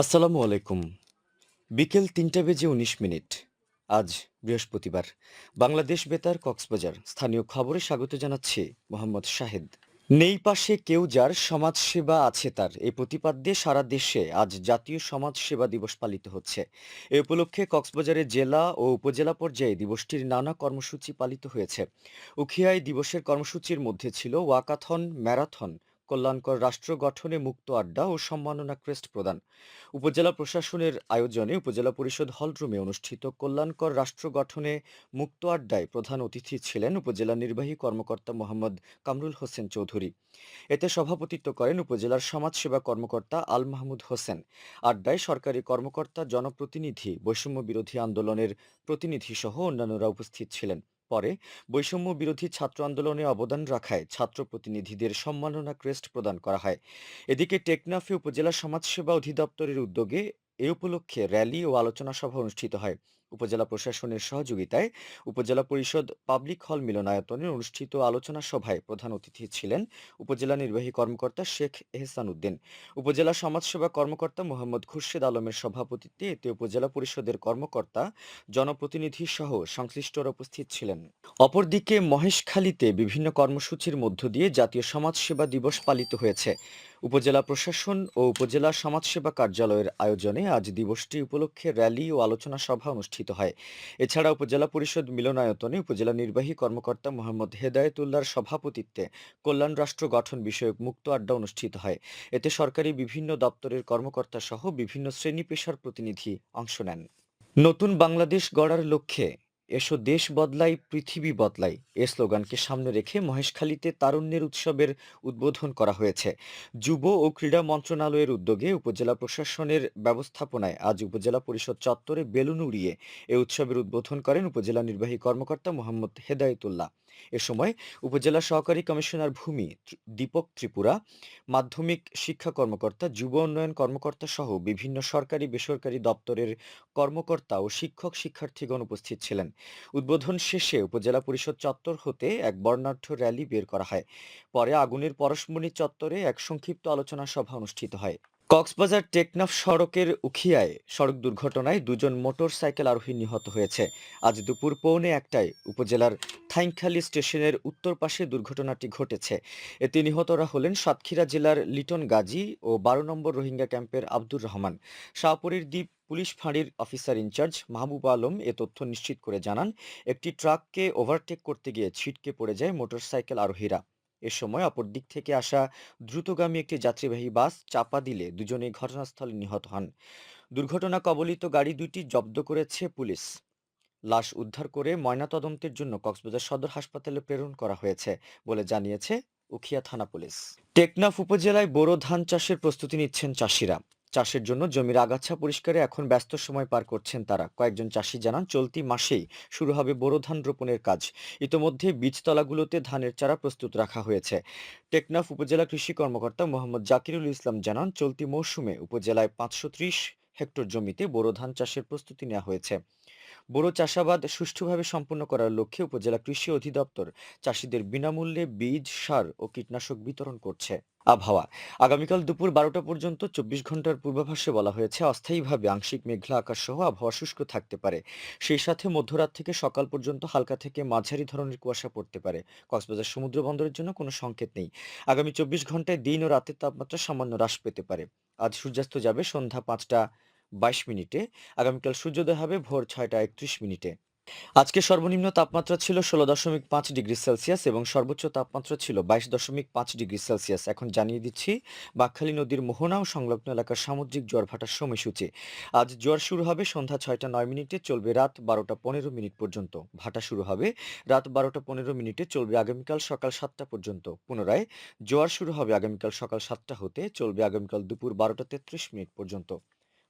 আসসালামু আলাইকুম। বিকেল তিনটা বেজে উনিশ মিনিট। আজ বৃহস্পতিবার। বাংলাদেশ বেতার কক্সবাজার। স্থানীয় খবরে স্বাগত জানাচ্ছি মোহাম্মদ শাহেদ। নেই পাশে কেউ যার সমাজসেবা আছে তার। এই প্রতিপাদ্যে সারা দেশে আজ জাতীয় সমাজ সেবা দিবস পালিত হচ্ছে। এ উপলক্ষে কক্সবাজারে জেলা ও উপজেলা পর্যায়ে দিবসটির নানা কর্মসূচি পালিত হয়েছে। উখিয়ায় দিবসের কর্মসূচির মধ্যে ছিল ওয়াকাথন, ম্যারাথন কল্যাণকর রাষ্ট্র গঠনে মুক্ত আড্ডা ও সম্মাননা ক্রেস্ট প্রদান। উপজেলা প্রশাসনের আয়োজনে উপজেলা পরিষদ হলরুমে অনুষ্ঠিত কল্যাণকর রাষ্ট্র গঠনে মুক্ত আড্ডায় প্রধান অতিথি ছিলেন উপজেলা নির্বাহী কর্মকর্তা মোহাম্মদ কামরুল হোসেন চৌধুরী। এতে সভাপতিত্ব করেন উপজেলার সমাজসেবা কর্মকর্তা আল মাহমুদ হোসেন। আড্ডায় সরকারি কর্মকর্তা, জনপ্রতিনিধি, বৈষম্য বিরোধী আন্দোলনের প্রতিনিধি সহ অন্যান্যরা উপস্থিত ছিলেন। পরে বৈষম্য বিরোধী ছাত্র আন্দোলনে অবদান রাখায় ছাত্র প্রতিনিধিদের সম্মাননা ক্রেস্ট প্রদান করা হয়। এদিকে টেকনাফে উপজেলা সমাজসেবা অধিদপ্তরের উদ্যোগে এ উপলক্ষে র্যালি ও আলোচনা সভা অনুষ্ঠিত হয়। উপজেলা প্রশাসনের সহযোগিতায় উপজেলা পরিষদ পাবলিক হল মিলনায়তনে অনুষ্ঠিত আলোচনা সভায় প্রধান অতিথি ছিলেন উপজেলা নির্বাহী কর্মকর্তা শেখ এহসান উদ্দিন। উপজেলা সমাজসেবা কর্মকর্তা মোহাম্মদ খুরশেদ আলমের সভাপতিত্বে এতে উপজেলা পরিষদের কর্মকর্তা, জনপ্রতিনিধি সহ সংশ্লিষ্টরা উপস্থিত ছিলেন। অপরদিকে মহেশখালীতে বিভিন্ন কর্মসূচির মধ্য দিয়ে জাতীয় সমাজসেবা দিবস পালিত হয়েছে। উপজেলা প্রশাসন ও উপজেলা সমাজসেবা কার্যালয়ের আয়োজনে আজ দিবসটি উপলক্ষে র্যালি ও আলোচনা সভা অনুষ্ঠিত হয়। এছাড়া উপজেলা পরিষদ মিলনায়তনে উপজেলা নির্বাহী কর্মকর্তা মোহাম্মদ হেদায়তুল্লার সভাপতিত্বে কল্যাণ রাষ্ট্র গঠন বিষয়ক মুক্ত আড্ডা অনুষ্ঠিত হয়। এতে সরকারি বিভিন্ন দপ্তরের কর্মকর্তা সহ বিভিন্ন শ্রেণি পেশার প্রতিনিধি অংশ নেন। নতুন বাংলাদেশ গড়ার লক্ষ্যে এসো দেশ বদলাই, পৃথিবী বদলাই। এ স্লোগানকে সামনে রেখে মহেশখালীতে তারুণ্যের উৎসবের উদ্বোধন করা হয়েছে। যুব ও ক্রীড়া মন্ত্রণালয়ের উদ্যোগে উপজেলা প্রশাসনের ব্যবস্থাপনায় আজ উপজেলা পরিষদ চত্বরে বেলুন উড়িয়ে এ উৎসবের উদ্বোধন করেন উপজেলা নির্বাহী কর্মকর্তা মোহাম্মদ হেদায়েতুল্লাহ। এ সময় উপজেলা সহকারী কমিশনার ভূমি দীপক ত্রিপুরা, মাধ্যমিক শিক্ষা কর্মকর্তা, যুব উন্নয়ন কর্মকর্তা সহ বিভিন্ন সরকারি বেসরকারি দপ্তরের কর্মকর্তা ও শিক্ষক শিক্ষার্থীগণ উপস্থিত ছিলেন। উদ্বোধন শেষে উপজেলা পরিষদ চত্বর হতে এক বর্ণাঢ্য র্যালি বের করা হয়। পরে আগুনের পরশমণি চত্বরে এক সংক্ষিপ্ত আলোচনা সভা অনুষ্ঠিত হয়। কক্সবাজার টেকনাফ সড়কের উখিয়ায় সড়ক দুর্ঘটনায় দুজন মোটর সাইকেল আরোহী নিহত হয়েছে। আজ দুপুর পৌনে একটায় উপজেলার থাইংখালী স্টেশনের উত্তর পাশে দুর্ঘটনাটি ঘটেছে। এতে নিহতরা হলেন সাতক্ষীরা জেলার লিটন গাজী ও বারো নম্বর রোহিঙ্গা ক্যাম্পের আব্দুর রহমান। শাহপুরীর দ্বীপ পুলিশ ফাঁড়ির officer in charge Mahbub Alam এ তথ্য নিশ্চিত করে জানান, একটি ট্রাককে ওভারটেক করতে গিয়ে ছিটকে পড়ে যায় মোটরসাইকেল আরোহীরা। এ সময় অপর দিক থেকে আসা দ্রুতগামী একটি যাত্রীবাহী বাস চাপা দিলে দুজনে ঘটনাস্থলে নিহত হন। দুর্ঘটনা কবলিত গাড়ি দুটি জব্দ করেছে পুলিশ। লাশ উদ্ধার করে ময়নাতদন্তের জন্য কক্সবাজার সদর হাসপাতালে প্রেরণ করা হয়েছে বলে জানিয়েছে উখিয়া থানা পুলিশ। টেকনাফ উপজেলায় বোরো ধান চাষের প্রস্তুতি নিচ্ছেন চাষিরা। চাষের জন্য জমির আগাছা পরিষ্কারে এখন ব্যস্ত সময় পার করছেন তারা। কয়েকজন চাষি জানান, চলতি মাসেই শুরু হবে বোরো ধান রোপণের কাজ। ইতোমধ্যে বীজতলাগুলোতে ধানের চারা প্রস্তুত রাখা হয়েছে। টেকনাফ উপজেলা কৃষি কর্মকর্তা মোহাম্মদ জাকিরুল ইসলাম জানান, চলতি মৌসুমে উপজেলায় পাঁচশো ত্রিশ হেক্টর জমিতে বোরো ধান চাষের প্রস্তুতি নেওয়া হয়েছে। বোরো চাষাবাদ সুষ্ঠুভাবে সম্পন্ন করার লক্ষ্যে উপজেলা কৃষি অধিদপ্তর চাষিদের বিনামূল্যে বীজ, সার ও কীটনাশক বিতরণ করছে। আবহাওয়া। আগামীকাল দুপুর বারোটা পর্যন্ত চব্বিশ ঘণ্টার পূর্বাভাসে বলা হয়েছে, অস্থায়ীভাবে আংশিক মেঘলা আকাশ সহ আবহাওয়া শুষ্ক থাকতে পারে। সেই সাথে মধ্যরাত থেকে সকাল পর্যন্ত হালকা থেকে মাঝারি ধরনের কুয়াশা পড়তে পারে। কক্সবাজার সমুদ্র বন্দরের জন্য কোনো সংকেত নেই। আগামী চব্বিশ ঘন্টায় দিন ও রাতের তাপমাত্রা সামান্য হ্রাস পেতে পারে। আজ সূর্যাস্ত যাবে সন্ধ্যা পাঁচটা বাইশ মিনিটে, আগামীকাল সূর্যোদয় হবে ভোর ছয়টা একত্রিশ মিনিটে। আজকে সর্বনিম্ন তাপমাত্রা ছিল ষোলো দশমিক পাঁচ ডিগ্রি সেলসিয়াস এবং সর্বোচ্চ তাপমাত্রা ছিল বাইশ দশমিক পাঁচ ডিগ্রি সেলসিয়াস। এখন জানিয়ে দিচ্ছি, বাকখালী নদীর মোহনা ও সংলগ্ন এলাকার সামুদ্রিক জোয়ার ভাটার সময়সূচি। আজ জোয়ার শুরু হবে সন্ধ্যা ছয়টা নয় মিনিটে, চলবে রাত বারোটা পনেরো মিনিট পর্যন্ত। ভাটা শুরু হবে রাত বারোটা পনেরো মিনিটে, চলবে আগামীকাল সকাল সাতটা পর্যন্ত। পুনরায় জোয়ার শুরু হবে আগামীকাল সকাল সাতটা হতে, চলবে আগামীকাল দুপুর বারোটা তেত্রিশ মিনিট পর্যন্ত।